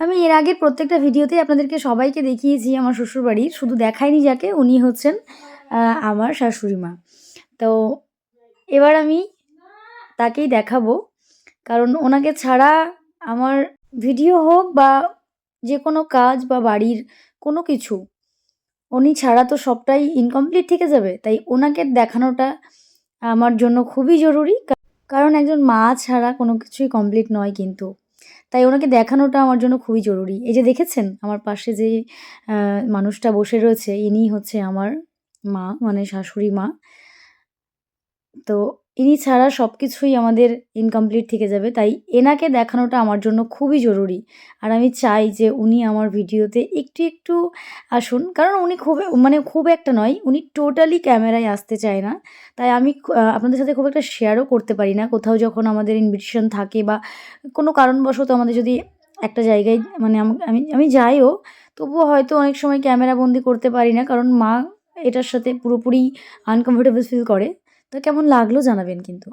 আমি এর আগের প্রত্যেকটা ভিডিওতেই আপনাদেরকে সবাইকে দেখিয়েছি আমার শ্বশুরবাড়ির। শুধু দেখাইনি যাকে, উনি হচ্ছেন আমার শাশুড়ি মা। তো এবার আমি তাকেই দেখাবো। কারণ ওনাকে ছাড়া আমার ভিডিও হোক বা যে কোনো কাজ বা বাড়ির কোনো কিছু, উনি ছাড়া তো সবটাই ইনকমপ্লিট থেকে যাবে। তাই ওনাকে দেখানোটা আমার জন্য খুবই জরুরি। কারণ একজন মা ছাড়া কোনো কিছুই কমপ্লিট নয় কিন্তু। তাই ওনাকে দেখানোটা আমার জন্য খুবই জরুরি। এই যে দেখেছেন, আমার পাশে যে মানুষটা বসে রয়েছে ইনি হচ্ছে আমার মা মানে শাশুড়ি মা। তো ইনি ছাড়া সব কিছুই আমাদের ইনকমপ্লিট থেকে যাবে। তাই এনাকে দেখানোটা আমার জন্য খুবই জরুরি। আর আমি চাই যে উনি আমার ভিডিওতে একটু একটু আসুন। কারণ উনি খুব মানে খুব একটা নয়, উনি টোটালি ক্যামেরায় আসতে চায় না। তাই আমি আপনাদের সাথে খুব একটা শেয়ারও করতে পারি না। কোথাও যখন আমাদের ইনভিটেশন থাকে বা কোনো কারণবশত আমাদের যদি একটা জায়গায় মানে আম- আমি যাইও, তবুও হয়তো অনেক সময় ক্যামেরা বন্দি করতে পারি না। কারণ মা এটার সাথে পুরোপুরি আনকমফোর্টেবল ফিল করে। তো কেমন লাগল জানাবেন কিন্তু।